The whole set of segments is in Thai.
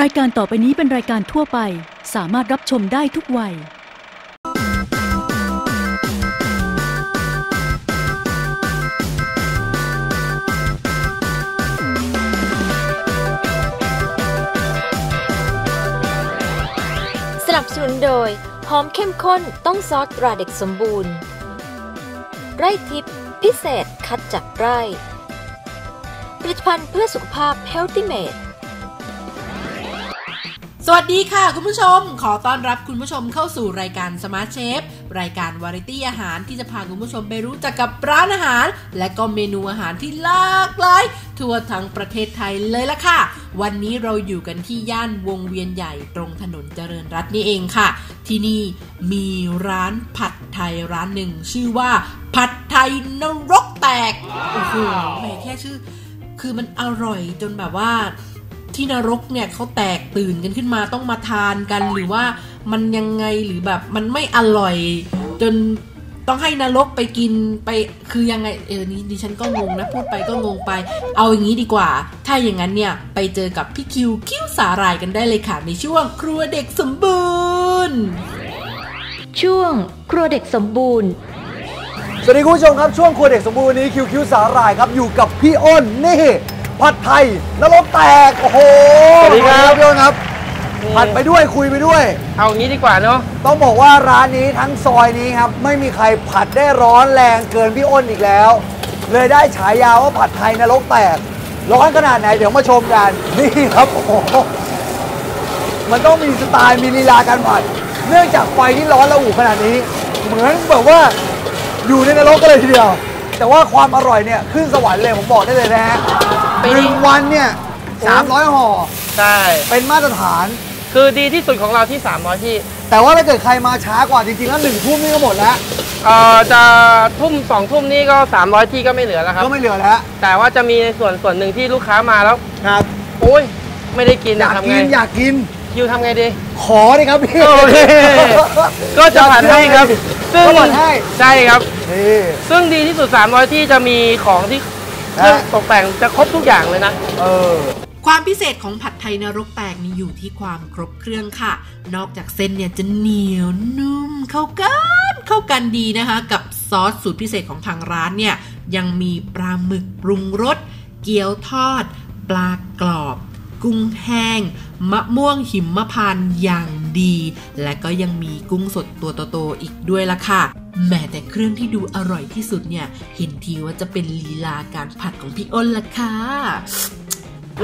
รายการต่อไปนี้เป็นรายการทั่วไป สามารถรับชมได้ทุกวัย สนับสนุนโดย หอมเข้มข้นต้องซอสตราเด็กสมบูรณ์ ไร่ทิพย์พิเศษคัดจากไร่ผลิตภัณฑ์เพื่อสุขภาพ Healthy Made สวัสดีค่ะคุณผู้ชม ขอต้อนรับคุณผู้ชมเข้าสู่รายการ Smart Chef รายการวาไรตี้อาหารที่จะพาคุณผู้ชมไปรู้จักกับร้านอาหาร และก็เมนูอาหารที่หลากหลายทั่วทั้งประเทศไทยเลยละค่ะ วันนี้เราอยู่กันที่ย่านวงเวียนใหญ่ตรงถนนเจริญรัตน์นี่เองค่ะ ที่นี่มีร้านผัดไทยร้านหนึ่ง ชื่อว่าผัดไทยนรกแตกโอ้โหแหมแค่ชื่อ คือมันอร่อยจนแบบว่า ที่นรกเนี่ยเขาแตกตื่นกันขึ้นมาต้องมาทานกันหรือว่ามันยังไงหรือแบบมันไม่อร่อย จนต้องให้นรกไปกินไปคือยังไงเออนี่ดิฉันก็งงนะพูดไปก็งงไป เอาอย่างนี้ดีกว่า ถ้าอย่างนั้นเนี่ยไปเจอกับพี่คิวคิ้วสาหร่ายกันได้เลยค่ะในช่วงครัวเด็กสมบูรณ์ ช่วงครัวเด็กสมบูรณ์สวัสดีคุณผู้ชมครับช่วงครัวเด็กสมบูรณ์วันนี้คิวคิวสาหร่ายครับอยู่กับพี่อ้นนี่ ผัดไทยนรกแตก โอ้โหสวัสดีครับ พี่อ้นครับผัดไปด้วยคุยไปด้วย เอางี้ดีกว่าเนาะต้องบอกว่าร้านนี้ทั้งซอยนี้ครับ ไม่มีใครผัดได้ร้อนแรงเกินพี่อ้นอีกแล้ว เลยได้ฉายาว่าผัดไทยนรกแตก ร้อนขนาดไหนเดี๋ยวมาชมกัน นี่ครับโอ้โหมันต้องมีสไตล์มีลีลาการผัด เนื่องจากไฟที่ร้อนระอุขนาดนี้ เหมือนแบบว่าอยู่ในนรกกันเลยทีเดียว แต่ว่าความอร่อยเนี่ยขึ้นสวรรค์เลยผมบอกได้เลยนะฮะ หนึ่งวันเนี่ย300ห่อใช่ เป็นมาตรฐาน คือดีที่สุดของเราที่300ที่แต่ว่าถ้าเกิดใครมาช้ากว่าจริงๆแล้วหนึ่งทุ่มนี่ก็หมดแล้ว เอ่อจะทุ่มสองทุ่มนี่ก็ 300 ที่ก็ไม่เหลือแล้วครับ ก็ไม่เหลือแล้วแต่ว่าจะมีในส่วนส่วนหนึ่งที่ลูกค้ามาแล้ว ครับโอ้ย ไม่ได้กินอยากทำกิไงนอยากกินคิวทำไงดี ขอเลยครับพี่ โอเค ก็จะผัดให้ครับ ซึ่งก็ผัดให้ ใช่ครับ นี่ซึ่งดีที่สุด 300 ที่จะมีของที่ เคฮะรื่องตกแต่งจะครบทุกอย่างเลยนะ เออ ความพิเศษของผัดไทยนรกแตกนี่อยู่ที่ความครบเครื่องค่ะ นอกจากเส้นเนี่ยจะเหนียวนุ่มเข้ากันเข้ากันดีนะคะ กับซอสสูตรพิเศษของทางร้านเนี่ยยังมีปลาหมึกปรุงรสเกี๊ยวทอด ปลากรอบ กุ้งแห้ง มะม่วงหิมมะพานต์อย่างดี และก็ยังมีกุ้งสดตัวโตๆอีกด้วยล่ะค่ะ แม้แต่เครื่องที่ดูอร่อยที่สุดเนี่ย เห็นทีว่าจะเป็นลีลาการผัดของพี่อ้นล่ะค่ะ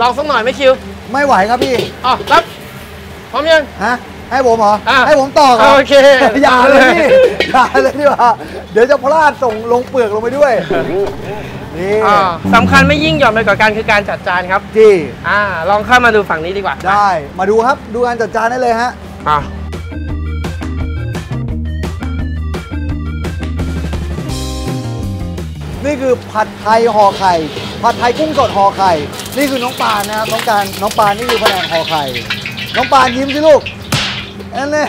ลองสักหน่อยไหมคิวไม่ไหวครับพี่อ๋อรับพร้อมยังฮะให้ผมเหรออะให้ผมต่อครับโอเคอย่าเลยเอาเลยพี่อย่าเลยดีกว่าเดี๋ยวจะพลาดส่งลงเปลือกลงไปด้วย นี่อ่าสำคัญไม่ยิ่งหย่อนไปกว่าการคือการจัดจานครับจีอ่าลองเข้ามาดูฝั่งนี้ดีกว่าได้มาดูครับดูการจัดจานได้เลยฮะอ่านี่คือผัดไทยห่อไข่ ผัดไทยกุ้งสดห่อไข่ นี่คือน้องปานนะครับน้องการน้องปานนี่คือแผนกห่อไข่ น้องปานยิ้มสิลูกนั่นแหละ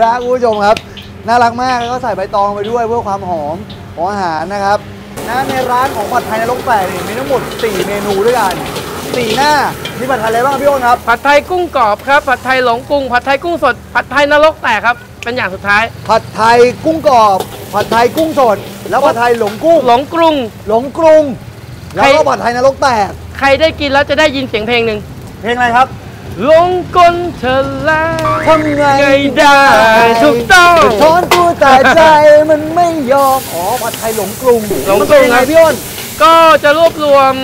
นะคุณผู้ชมครับ น่ารักมากแล้วก็ใส่ใบตองไปด้วยเพื่อความหอม ของอาหารนะครับนะในร้านของผัดไทยนรกแตกนี่มีทั้งหมด 4 เมนูด้วยกัน4หน้ามีผัดไทยอะไรบ้างพี่อ้นครับ ผัดไทยกุ้งกรอบครับ ผัดไทยหลงกุ้ง ผัดไทยกุ้งสด ผัดไทยนรกแตกครับ เป็นอย่างสุดท้าย ผัดไทยกุ้งกรอบ ผัดไทยกุ้งสด แล้วผัดไทยหลงกุ้ง หลงกรุง หลงกรุง แล้วก็ใครผัดไทยนรกแตก ใครได้กินแล้วจะได้ยินเสียงเพลงหนึ่ง เพลงอะไรครับห ลงกลเธอแล้วทำไงไงได้ถูกต้องถอนตัวแต่ใจมันไม่ยอมอ๋อผัดไทยหลงกรุงหลงกรุงมันเป็นยังไงครับพี่อ้นก็จะรวบรวม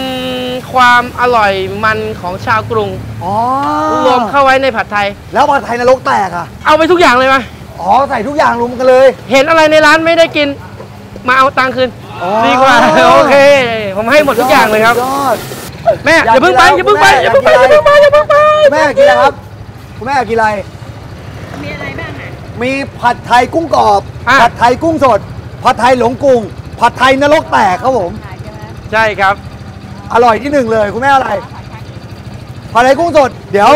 ความอร่อยมันของชาวกรุง อ๋อรวมเข้าไว้ในผัดไทย แล้วผัดไทยนรกแตกอะเอาไปทุกอย่างเลยไหมอ๋อใส่ทุกอย่างรวมกันเลย เห็นอะไรในร้านไม่ได้กิน มาเอาตังค์คืน อ๋อ ดีกว่า โอเค ผมให้หมดทุกอย่างเลยครับ ยอด แม่อย่อาย่าเพิ่งไปกินอย่าเพิ่งไปแล้วอย่าเพิ่งไปออย่าย่ากินเพิ่งไปอย่าเพิ่งไปแม่กินอะไรครับคุณแม่กินอะไร มีอะไรบ้างอะ มีผัดไทยกุ้งกรอบ อะ ผัดไทยกุ้งสด ผัดไทยหลงกรุงผัดไทยนรกแตกครับผมใช่ครับ อร่อยที่หนึ่งเลยคุณแม่อะไรผัดไทยกุ้งสด เดี๋ยว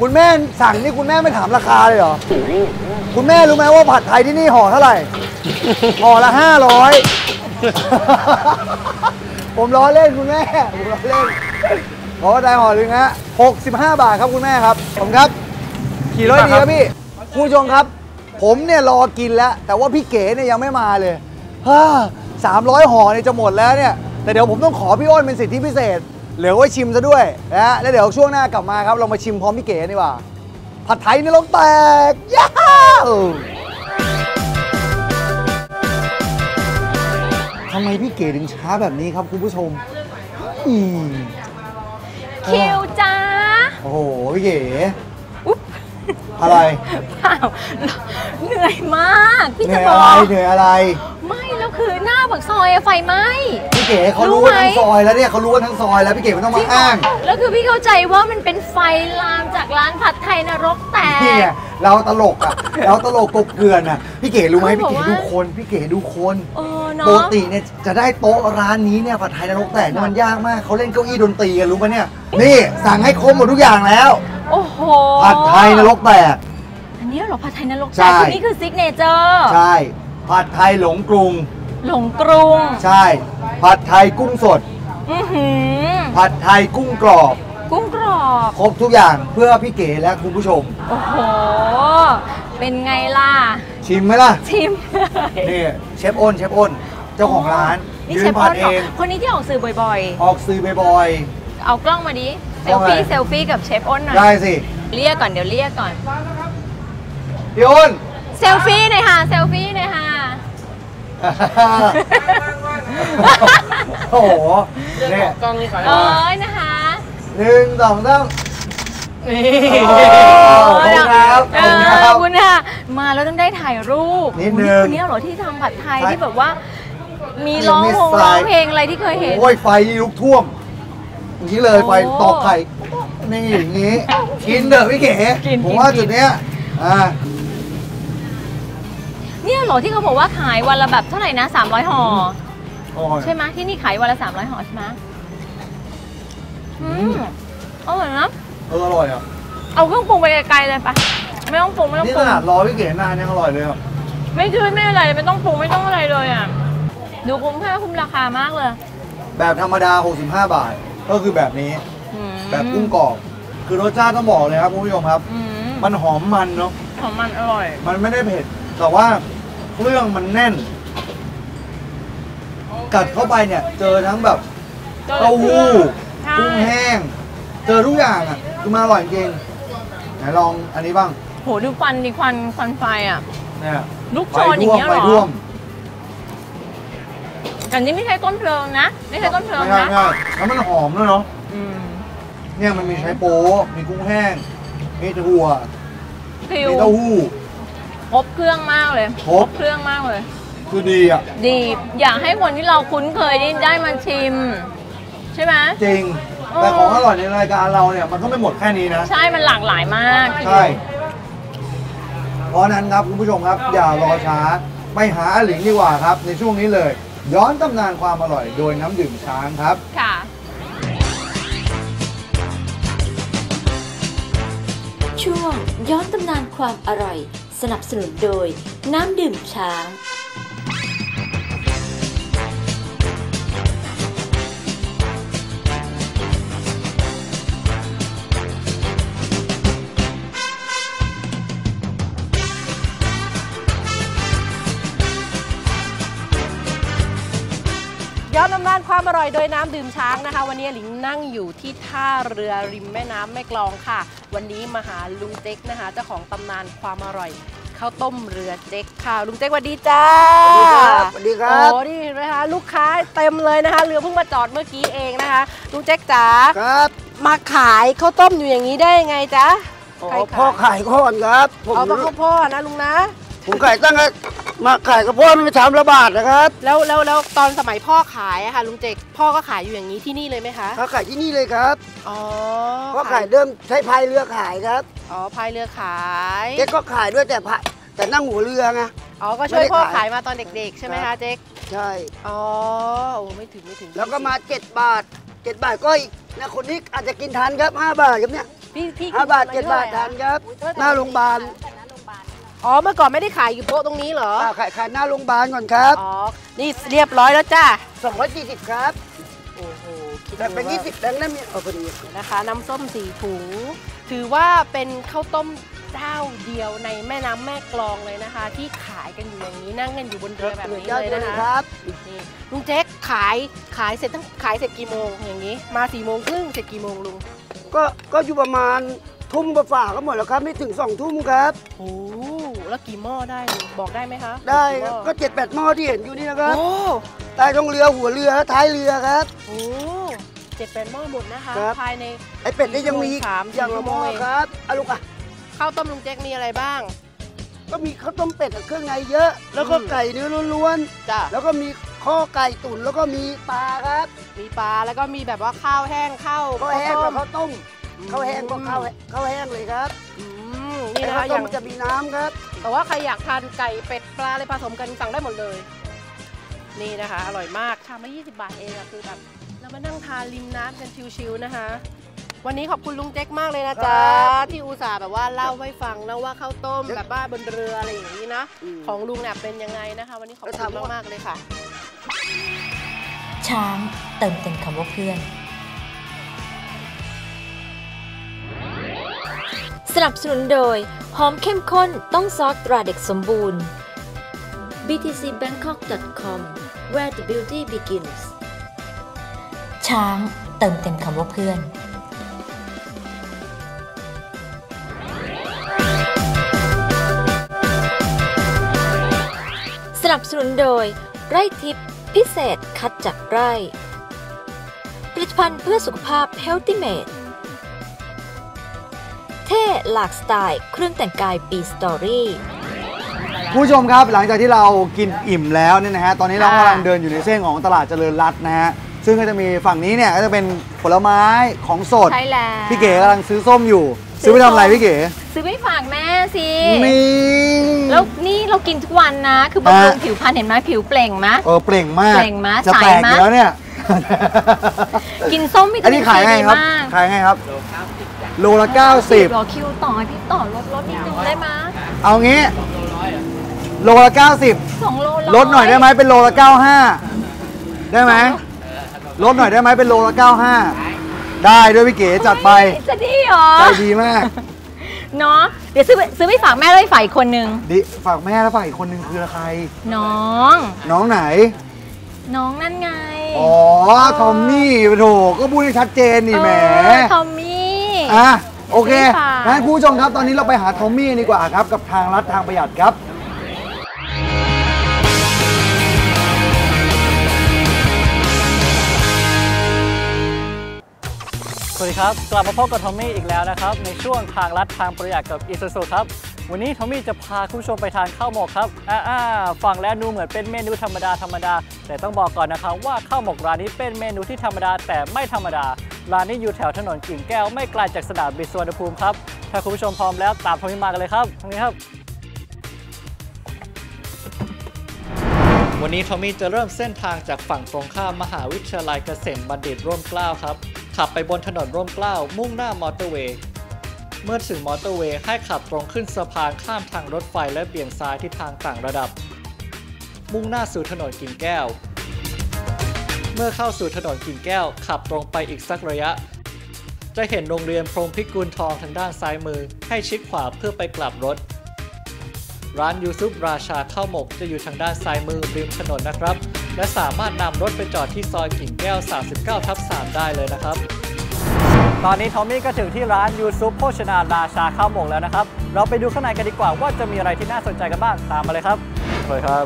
คุณแม่สั่งนี่คุณแม่ไม่ถามราคาเลยเหรอ คุณแม่รู้ไหมว่าผัดไทยที่นี่ห่อเท่าไหร่ ห่อละห้าร้อย ผมล้อเล่นคุณแม่ผมล้อเล่นขอได้ห่อหนึ่งฮะ65 บาทครับคุณแม่ครับผมครับ ขี่รถดีครับพี่คุณผู้ชมครับ ผมเนี่ยรอกินแล้ว แต่ว่าพี่เก๋เนี่ยยังไม่มาเลยฮ่าสามร้อยห่อเนี่ยจะหมดแล้วเนี่ย แต่เดี๋ยวผมต้องขอพี่อ้นเป็นสิทธิพิเศษ เหลือไว้ชิมซะด้วยนะฮะแล้วเดี๋ยวช่วงหน้ากลับมาครับ เรามาชิมพร้อมพี่เก๋ดีกว่าผัดไทยในลงแตกย้าวำไมพี่เก๋ถึงช้าแบบนี้ครับคุณผู้ชมอืมคิวจ้าโอ้โหพี่เก๋อะไรเปล่าเหนื่อยมาก พี่เหนื่จะอยบอะอไรกเหนื่อยอะไร ไม่ แล้วคือหน้าปากซอยอะไฟไหม้พี่ เก๋เขารู้รู้ไหมกันทั้งซอยแล้วเนี่ยเขารู้กันทั้งซอยแล้วพี่เก๋ไม่ต้องมาอ้างแล้วคือพี่เข้าใจว่ามันเป็นไฟลามจากร้านผัดไทยนรกแตนี่ไงก เราตลกอะเราตลกกบเกลือนอะพี่เก๋รู้ไหมเขาพี่บอกเก๋ว่า ดูคนพี่เก๋ดูคน เออปเนาะกติเนี่ยจะได้โต๊ะร้านนี้เนี่ยผัดไทยนรกแตกเนี่ยมันยากมากเขาเล่นเก้าอี้ดนตรีกันรู้ปะเนี่ย นี่สั่งให้ครบหมดทุกอย่างแล้วโอ้โหผัดไทยนรกแตก อันนี้เหรอผัดไทยนรกใช่แตกคือนี่คือซิกเนเจอร์ ใช่ผัดไทยหลงกรุง หลงกรุง ใช่ ผัดไทยกุ้งสด อือหือ ผัดไทยกุ้งกรอบ กุ้งกรอบ ครบทุกอย่างเพื่อพี่เก๋และคุณผู้ชม โอ้โห เป็นไงล่ะ ชิมไหมล่ะ ชิมนี่เชฟอ้นเชฟอ้น เจ้าของร้านนี่ยืเชนฟผัอ้ดนเอเหรองคนนี้ที่ออกสื่อบ่อยออกสื่อบ่อย ๆ เอากล้องมาดิ เซกล้ลองอะไรฟี่เซลฟี่กับเชฟอ้นหน่อย ๆ ได้สิ เรียกก่อนเดี๋ยวเรียกก่อน พี่อ้น เซลฟี่หน่อยค่ะ เซลฟี่หน่อยค่ะ โอ้โหเนี่ยกล้องนี่ก่อนเอ้ยนะคะหนึ่งสองสามนี่โอ้ขอบคุณครับเอขอบคุณคอรับขอบคุณค่ะมาแล้วต้องได้ถ่ายรูปนิดนึงคนนี้เหรอที่ทำผัดไทยใช่ที่แบบว่า มีร้องมีวงสไตล์ร้องเพลงอะไรที่เคยเห็นโอ้ยไฟลุกท่วมอย่างนี้เลยโอ้ไฟตอกไข่นี่อย่างนี้กินเถอะพี่เก๋กินผมว่ากินจุดเนี้ยอ่า เนี่ยเหรอที่เขาบอกว่าขายวันละแบบเท่าไหร่นะ 300ห่อโอ้ยใช่ไหมที่นี่ขายวันละ 300ห่อใช่ไหมอืมอร่อยนะเอออร่อยอะเอาเครื่องปรุงไปไกลๆเลยปะไม่ต้องปรุงไม่ต้องนี่ปขรุงนาดรอพี่เก๋นานยังอร่อยเลยอะไม่ชืดไม่อะไรไม่ต้องปรุงไม่ต้องอะไรเลยอะดูคุ้มค่าคุ้มราคามากเลยแบบธรรมดา 65 บาท ก็คือแบบนี้ อืมแบบกุ้งกรอบ คือรสชาติต้องบอกเลยครับคุณผู้ชมครับ อืมมันหอมมันเนาะ ของมันอร่อย มันไม่ได้เผ็ด แต่ว่า เครื่องมันแน่น กัดเข้าไปเนี่ย เจอทั้งแบบเต้าหู้ใช่กุ้งแห้ง เจอทุกอย่างอะคือมาอร่อยจริงไหนลองอันนี้บ้างโหดูควันดิควันควันไฟอะ เนี่ยลูกไฟจอนอย่าท่งวมเงี้ยไฟเหรท่วอมแต่นี่ไม่ใช่ต้นเพลิงนะ ไม่ใช่ต้นเพลิงไม่ใช่นะไม่ใช่แล้วมันหอมด้วยเนาะอืมเนี่ยมันมีไชโป๊มีกุ้งแห้ง มีถั่วฟิว มีเต้าหู้ ครบเครื่องมากเลยครบเครื่องมากเลย คือดีอะ ดีอยากให้คนที่เราคุ้นเคยได้ได้มาชิม ใช่ไหมจริงเออแต่ของอร่อยในรายการเราเนี่ยมันก็ไม่หมดแค่นี้นะ ใช่มันหลากหลายมาก ใช่ เพราะฉะนั้นครับคุณผู้ชมครับ อย่ารอช้าไปหาอาหลิงดีกว่าครับ ในช่วงนี้เลย ย้อนตำนานความอร่อยโดยน้ำดื่มช้างครับ ค่ะช่วงย้อนตำนานความอร่อย สนับสนุนโดย น้ำดื่มช้าง ย้อนตำนานความอร่อยโดยน้ำดื่มช้างนะคะ วันนี้หลิงนั่งอยู่ที่ท่าเรือริมแม่น้ำแม่กลองค่ะ วันนี้มาหาลุงเจ๊กนะคะ เจ้าของตำนานความอร่อยข้าวต้มเรือเจ๊กค่ะ ลุงเจ๊กสวัสดีจ้าสวัสดีครับโอ้นี่เห็นไหมคะลูกค้าเต็มเลยนะคะเรือเพิ่งมาจอดเมื่อกี้เองนะคะลุงเจ๊กจ๋าครับมาขายข้าวต้มอยู่อย่างนี้ได้ยังไงจ๊ะอ๋อใครพ่อขายขายก่อนครับผมเอาต้องข้าวพ่อนะลุงนะผมขายตั้งแต่ มาขายกับพ่อมันชามละบาทนะครับแล้วแล้วแล้วตอนสมัยพ่อขายอะค่ะลุงเจ๊กพ่อก็ขายอยู่อย่างนี้ที่นี่เลยไหมคะเขาขายที่นี่เลยครับอ๋อพ่อขายเริ่มใช้พายเรือขายครับอ๋อพายเรือขายเจ๊ก็ขายด้วยแต่พายแต่นั่งหัวเรือไงอ๋อก็ช่วยไม่ได้พ่อขายขายมาตอนเด็กๆ ใช่ไหมครัคะบเจ๊กใช่อ๋อโอ้ไม่ถึงไม่ถึง แล้วก็มาเจ็ดบาทเจ็ดบาทก็อีกนะคนนี้อาจจะกินทันครับห้าบาทครับเนี่ยพี่พี่ห้าบาทกิเจ็ดนบาทมทันครับท่ไหน้าโรงพยาบาล อ๋อเมื่อก่อนไม่ได้ขายอยู่โต๊ะตรงนี้เหรออ่าขายขายหน้าโรงพยาบาลก่อนครับ อ๋อนี่เรียบร้อยแล้วจ้า240 ครับโอ้โหคิดแต่เป็นดูว่า20แบงค์ได้มีเอาพอดีนะคะ น้ำส้มสี่ถุง ถือว่าเป็นข้าวต้มเจ้าเดียวในแม่น้ำแม่กลองเลยนะคะ ที่ขายกันอยู่อย่างนี้นั่งกันอยู่บนเรือแบบนี้เจ้าเลยเดียวนะเลยคะครับ นี่ลุงแจ็คขายขายเสร็จทั้งขายเสร็จกี่โมงอย่างนี้ มาสี่โมงครึ่งเสร็จกี่โมงลุงก็ก็อยู่ประมาณทุ่มกว่าฝ่าก็หมดแล้วครับ ไม่ถึงสองทุ่มครับ โอ้แล้วกี่หม้อได้ลุงบอกได้ไหมคะได้กี่หม้อก็เจ็ดแปดหม้อที่เห็นอยู่นี่นะครับโอ้ใต้ท้องเรือหัวเรือท้ายเรือครับโหเจ็ดแปดหม้อหมดนะคะครับภายในไอ้เป็ดนี่ยังมีสามอย่างละหม้อชั่วโมงเองครับเอาลูกอะข้าวต้มลุงแจ็คมีอะไรบ้าง ก็มีข้าวต้มเป็ดกับเครื่องในเยอะ แล้วก็อืมไก่เนื้อล้วนจ้ะๆแล้วก็มีข้อไก่ตุ๋นแล้วก็มีปลาครับ มีปลาแล้วก็มีแบบว่าข้าวแห้งข้าวข้าวแห้งกับข้าวต้มอืมข้าวแห้งก็ข้าวข้าวแห้งเลยครับอืมนี่แต่นะข้าคะวอต้มย่างมันจะมีน้ำครับ แต่ว่าใครอยากทานไก่เป็ดปลาอะไรผสมกันสั่งได้หมดเลย นี่นะคะ อร่อยมากชามละ20 บาทเองอะคือแบบเรามานั่งทานริมน้ำกันชิวๆนะคะ วันนี้ขอบคุณลุงแจ็คมากเลยนะจ๊ะครับที่อุตส่าห์แบบว่าเล่าให้ฟังแล้วว่าข้าวต้มแบบว่าบนเรืออะไรอย่างนี้นะอืมของลุงเนี่ยเป็นยังไงนะคะ วันนี้ขอบแล้วคุถามณว่ามากๆเลยค่ะ ช้างเติมเต็มคำว่าเพื่อน สนับสนุนโดย หอมเข้มข้นต้องซอสตราเด็กสมบูรณ์ btcbangkok.com where the beauty begins ช้างเติมเต็มคำว่าเพื่อน สนับสนุนโดย ไร่ทิพย์พิเศษคัดจากไร่ ผลิตภัณฑ์เพื่อสุขภาพ Healthy Made เท่หลากสไตล์ เครื่องแต่งกายปีสตอรี่คุณผู้ชมครับหลังจากที่เรากินอิ่มแล้วเนี่ยนะฮะตอนนี้เราค่ะกำลังเดินอยู่ในเส้นของตลาดเจริญรัตน์นะฮะซึ่งก็จะมีฝั่งนี้เนี่ยก็จะเป็นผลไม้ของสด ใช่แล้ว พี่เก๋กำลังซื้อส้มอยู่ ซื้ซื้ออไปทำอะไรส้มพี่เก๋ ซื้อไปฝากแม่สินี่แล้วนี่เรากินทุกวันนะ คือบำรุงอะผิวพรรณเห็นไหมผิวเปล่งมะเออเปล่งมากเปล่งมากจะแตกใสมากอยู่แล้วเนี่ย กินส้มวิอัตานมินี้นขายซีไงดีครับมากขายไงครับ โลละรอ90คิวต่อให้พี่ต่อลดลดนิดนึงได้ไหมยเอางี้ โลละ 90 สองโลร้ลดหน่อยได้ไหมเป็นโลละ 95 ได้ไหมลดหน่อยได้ไหมเป็นโลละ 95 ได้ด้วยพี่เก๋จัดไปจะดีเหรอ ใจดีมากเนาะเดี๋ยวซื้อไปซื้อไปฝากแม่แล้วไปฝากอีกคนนึง ดิฝากแม่แล้วฝากอีกคนนึงคือใคร น้อง น้องไหน น้องนั่นไงอ๋อ ทอมมี่โถก็พูดให้ชัดเจนนี่แหม เออทอมมี่ อะโอเคไม่ฝาก งั้นคุณผู้ชมครับตอนนี้เราไปหาทอมมี่ดีกว่าครับ กับทางลัดทางประหยัดครับ สวัสดีครับ กลับมาพบกับทอมมี่อีกแล้วนะครับ ในช่วงทางลัดทางประหยัดกับอีซูซูครับ วันนี้ทอมมี่จะพาคุณผู้ชมไปทานข้าวหมกครับอ่าฟังแล้วดูเหมือนเป็นเมนูธรรมดาธรรมดา แต่ต้องบอกก่อนนะครับว่าข้าวหมกร้านนี้เป็นเมนูที่ธรรมดาแต่ไม่ธรรมดา ร้านนี้อยู่แถวถนนกิ่งแก้วไม่ไกลจากสนามบินสุวรรณภูมิครับ ถ้าคุณผู้ชมพร้อมแล้วตามทอมมี่มากันเลยครับทางนี้ครับ วันนี้ทอมมี่จะเริ่มเส้นทางจากฝั่งตรงข้ามมหาวิทยาลัยเกษมบัณฑิตร่มเกล้าครับ ขับไปบนถนนร่มเกล้ามุ่งหน้ามอเตอร์เวย์ เมื่อถึงมอเตอร์เวย์ให้ขับตรงขึ้นสะพานข้ามทางรถไฟและเบี่ยงซ้ายที่ทางต่างระดับ มุ่งหน้าสู่ถนนกิ่งแก้ว เมื่อเข้าสู่ถนนกิ่งแก้ว ขับตรงไปอีกสักระยะ จะเห็นโรงเรียนพรมพิกุลทองทางด้านซ้ายมือ ให้ชิดขวาเพื่อไปกลับรถ ร้านยูซุปราชาข้าวหมกจะอยู่ทางด้านซ้ายมือริมถนนนะครับ และสามารถนำรถไปจอดที่ซอยกิ่งแก้ว 39 ทับ 3 ได้เลยนะครับ ตอนนี้ทอมมี่ก็ถึงที่ร้านยูซุปโภชนาราชาข้าวหมกแล้วนะครับ เราไปดูข้างในกันดีกว่าว่าจะมีอะไรที่น่าสนใจกันบ้าง ตามมาเลยครับเลยครับ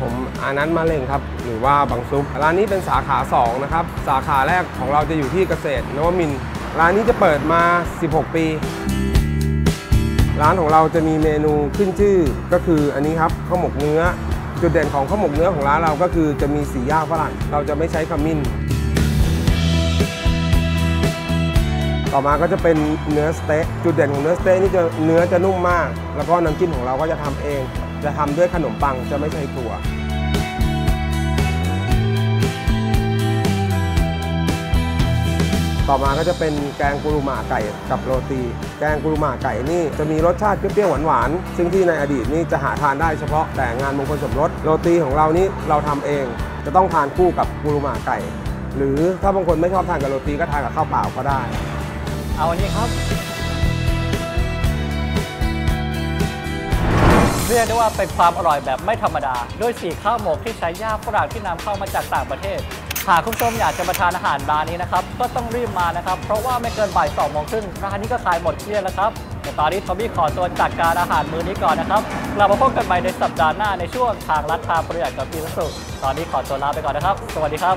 ผมอานันต์มาเล่งครับ หรือว่าบังซุปร้านนี้เป็นสาขา 2 นะครับ สาขาแรกของเราจะอยู่ที่เกษตรนวมินร้านนี้จะเปิดมา 16 ปี ร้านของเราจะมีเมนูขึ้นชื่อก็คืออันนี้ครับข้าวหมกเนื้อ จุดเด่นของข้าวหมกเนื้อของร้านเราก็คือจะมีสีย่าฝรั่งเราจะไม่ใช้ขมิ้น ต่อมาก็จะเป็นเนื้อสเต๊ะจุดเด่นของเนื้อสเต๊ะนี่จะเนื้อจะนุ่มมาก แล้วก็น้ำจิ้มของเราก็จะทำเอง จะทำด้วยขนมปังจะไม่ใช้ถั่ว ต่อมาก็จะเป็นแกงกุรุมาไก่กับโรตี แกงกุรุมาไก่นี่จะมีรสชาติเปรี้ยวๆหวานๆซึ่งที่ในอดีตนี่จะหาทานได้เฉพาะแต่งานมงคลสมรสโรตีของเรานี่เราทำเอง จะต้องทานคู่กับกุรุมาไก่ หรือถ้าบางคนไม่ชอบทานกับโรตีก็ทานกับข้าวเปล่าก็ได้ เอาอันนี้ครับเรียกได้ว่าเป็นความอร่อยแบบไม่ธรรมดา ด้วยสีข้าวหมกที่ใช้ย่าฝรั่งที่นำเข้ามาจากต่างประเทศ หากคุณผู้ชมอยากจะมาทานอาหารร้านนี้นะครับ ก็ต้องรีบมานะครับ เพราะว่าไม่เกินบ่ายสองโมงครึ่งร้านนี้ก็ขายหมดเกลี้ยงแล้วครับ แต่ตอนนี้ทอมมี่ขอตัวจัดการอาหารมื้อนี้ก่อนนะครับกลับมาพบกันใหม่ในสัปดาห์หน้าในช่วงทางลัดทางประหยัดกับพี่สุตอนนี้ขอตัวลาไปก่อนนะครับ สวัสดีครับ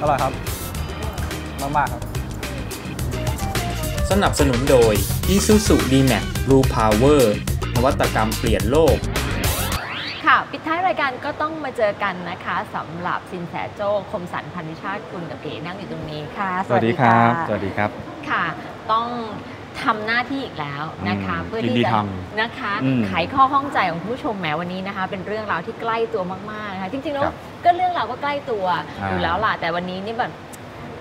อร่อยครับ มาก ๆ ครับ สนับสนุนโดย Isuzu D-Max Blue Power นวัตกรรมเปลี่ยนโลก ค่ะ ปิดท้ายรายการก็ต้องมาเจอกันนะคะสำหรับสินแสโจ้คมสันพันธิชาติคุณกับเก๋นั่งอยู่ตรงนี้ค่ะสวัสดีครับะสวัสดีครับค่ะ ต้องทำหน้าที่อีกแล้วนะคะอืมเพื่อยินที่ดีจะทนะคะอืมไขข้อข้องใจของผู้ชมแหมวันนี้นะคะ เป็นเรื่องราวที่ใกล้ตัวมากๆนะคะจริงๆแล้วครับก็เรื่องราวก็ใกล้ตัวอ่าอยู่แล้วล่ะแต่วันนี้นี่แบบ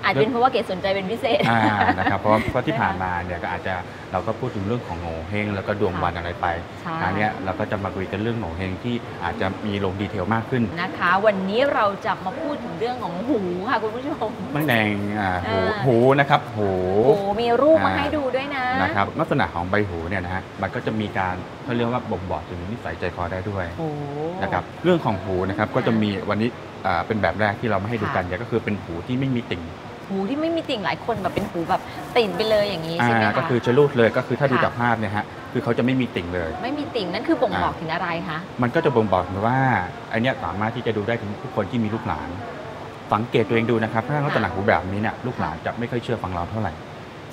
อาจจะเป็นเพราะว่าเก๋สนใจเป็นพิเศษอ่านะครับเพราะว่าเพราะที่ผ่านมาเนี่ยก็อาจจะเราก็พูดถึงเรื่องของโงเฮงแล้วก็ดวงวันอะไรไปใช่คราวเนี้ยเราก็จะมาคุยกันเรื่องโงเฮงที่อาจจะมีลงดีเทลมากขึ้นนะคะ วันนี้เราจะมาพูดถึงเรื่องของหูค่ะคุณผู้ชมไม่แดงอ่าหูอ่าหูนะครับหูโอ้มีรูปมาอ่าให้ดูด้วยนะนะครับลักษณะของใบหูเนี่ยนะฮะมันก็จะมีการเขาเรียกว่าบ่งบอกถึงนิสัยใจคอได้ด้วยโอ้นะครับเรื่องของหูนะครับก็จะมีวันนี้อ่าเป็นแบบแรกที่เรามาให้ดูกันเนี่ยก็คือเป็นหูที่ไม่มีติ่ง หูที่ไม่มีติ่งหลายคนแบบเป็นหูแบบติ่งไปเลยอย่างนี้ใช่ไหมอ่าคะก็คือจะรูดเลยก็คือถ้าดูค่ะจากภาพเนี่ยฮะคือเขาจะไม่มีติ่งเลย ไม่มีติ่งนั่นคือบ่งบอกอ่าถึงอะไรคะมันก็จะบ่งบอกถึงว่าอันเนี้ยสามารถที่จะดูได้ถึงทุกคนที่มีลูกหลาน สังเกตตัวเองดูนะครับถ้าลักษณะหูแบบนี้เนี่ยลูกหลานจะไม่ค่อยเชื่อฟังเราเท่าไหร่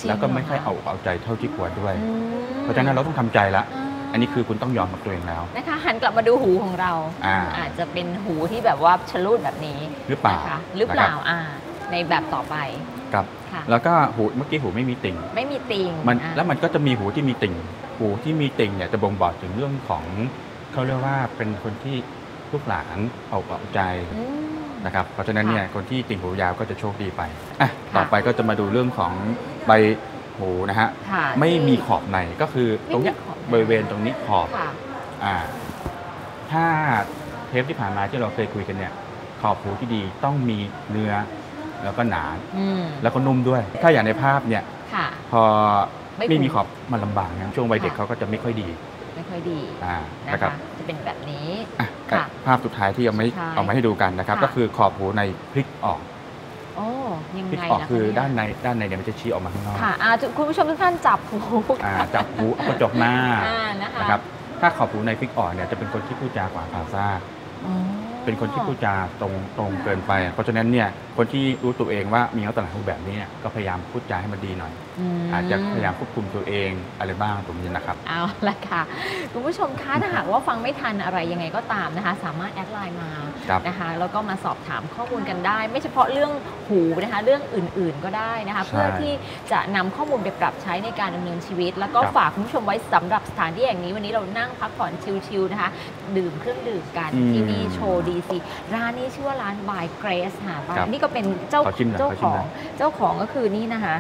จริงแล้วก็ไม่เหรอค่อยคะเอาเอาใจเท่าที่ควรด้วยอืมเพราะฉะนั้นเราต้องทำใจละอันนี้คือคุณต้องยอมกับตัวเองแล้วนะคะหันกลับมาดูหูของเราอ่าอาจจะเป็นหูที่แบบว่าชะลูดแบบนี้หรือเปล่านะคะหรือเปล่านะครับอ่า ในแบบต่อไปครับค่ะแล้วก็หูเมื่อกี้หูไม่มีติ่งไม่มีติ่งมันอ่าแล้วมันก็จะมีหูที่มีติ่ง หูที่มีติ่งเนี่ยจะบ่งบอกถึงเรื่องของเขาเรียกว่าเป็นคนที่ลูกหลานเอาอกเอาใจอืม นะครับเพราะฉะนั้นเนี่ยค่ะคนที่ติ่งหูยาวก็จะโชคดีไปอะค่ะ ต่อไปก็จะมาดูเรื่องของใบหูนะฮะค่ะ ไม่มีขอบในก็คือตรงเนี้ยไม่มีขอบใน บริเวณตรงนี้ขอบค่ะอ่าถ้าเทปที่ผ่านมาที่เราเคยคุยกันเนี่ยขอบหูที่ดีต้องมีเนื้อ แล้วก็หนา อืมแล้วก็นุ่มด้วย ถ้าอย่างในภาพเนี่ยค่ะ พอไม่ไม่มีถูกขอบมันลำบากนะช่วงวัยเด็กค่ะเขาก็จะไม่ค่อยดีไม่ค่อยดีอ่านะนะครับคะ จะเป็นแบบนี้ อะค่ะภาพสุดท้ายที่เอามาให้สุดท้ายเอามาให้ดูกันนะครับ ค่ะ ก็คือขอบหูในพลิกออกโอ้ยังพลิกไงออกนะะคือเยด้านในด้านในเนี่ยมันจะชี้ออกมาข้างนอกค่ะอ่าคุณผู้ชมทุกท่านจับหูอ่าจับหูเอากระจกหน้าอ่านะคะนะครับถ้าขอบหูในพลิกออกเนี่ยจะเป็นคนที่พูดจาขวางภาษาอ๋อ เป็นคนที่พูดจาตรงตรงเกินไป เพราะฉะนั้นเนี่ยคนที่รู้ตัวเองว่ามีลักษณะหูแบบนี้เนี่ยก็พยายามพูดจาให้มันดีหน่อย มอาจจะพยายามควบคุมตัวเองอะไรบ้างตรงนี้นะครับ เอาละค่ะ คุณผู้ชมคะถ้าหากว่าฟังไม่ทันอะไรยังไงก็ตามนะคะ สามารถแอดไลน์มาครับ นะคะแล้วก็มาสอบถามข้อมูลกันได้ ไม่เฉพาะเรื่องหูนะคะ เรื่องอื่นๆก็ได้นะคะ ใช่เพื่อที่จะนำข้อมูลไปปรับใช้ในการดำเนินชีวิต แล้วก็ครับฝากคุณผู้ชมไว้สำหรับสถานที่แห่งนี้วันนี้เรานั่งพักผ่อนชิลๆนะคะ ดื่มเครื่องดื่มกันอืมที่นี่โชว์ดีซีร้านนี้ชื่อว่าร้าน by Grace ค่ะครับ นี่ก็เป็นเจ้าขอชิมหน่อยเจ้าขอขชิมอหน่งอยเจ้าของก็คือนี่นะคะ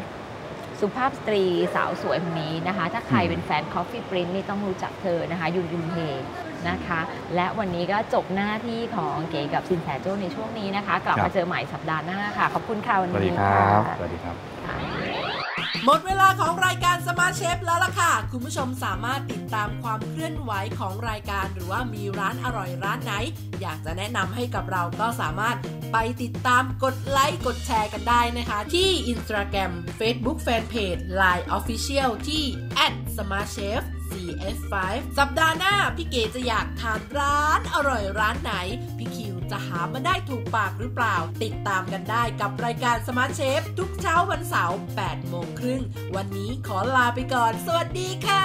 สุภาพสตรีสาวสวยคนนี้นะคะ ถ้าใครอืมเป็นแฟน Coffee Print นี่ต้องรู้จักเธอนะคะยุนยุนเฮนะคะ และวันนี้ก็จบหน้าที่ของเก๋กับสินแสโจ้ในช่วงนี้นะคะ กลับครัมาบเจอใหม่สัปดาห์หน้าค่ะ ขอบคุณค่ะวันสวัสดีนี้ครัค่ะบสวัสดีครับ หมดเวลาของรายการสมาร์ทเชฟแล้วล่ะค่ะ คุณผู้ชมสามารถติดตามความเคลื่อนไหวของรายการ หรือว่ามีร้านอร่อยร้านไหน อยากจะแนะนำให้กับเราก็สามารถไปติดตามกดไลค์กดแชร์กันได้นะคะ ที่ Instagram Facebook Fanpage Line Official ที่ @smartchef CF5 สัปดาห์หน้าพี่เก๋จะอยากทานร้านอร่อยร้านไหน พี่คิว จะหามาได้ถูกปากหรือเปล่า ติดตามกันได้กับรายการสมาร์ทเชฟทุกเช้าวันเสาร์8โมงครึ่ง วันนี้ขอลาไปก่อน สวัสดีค่ะ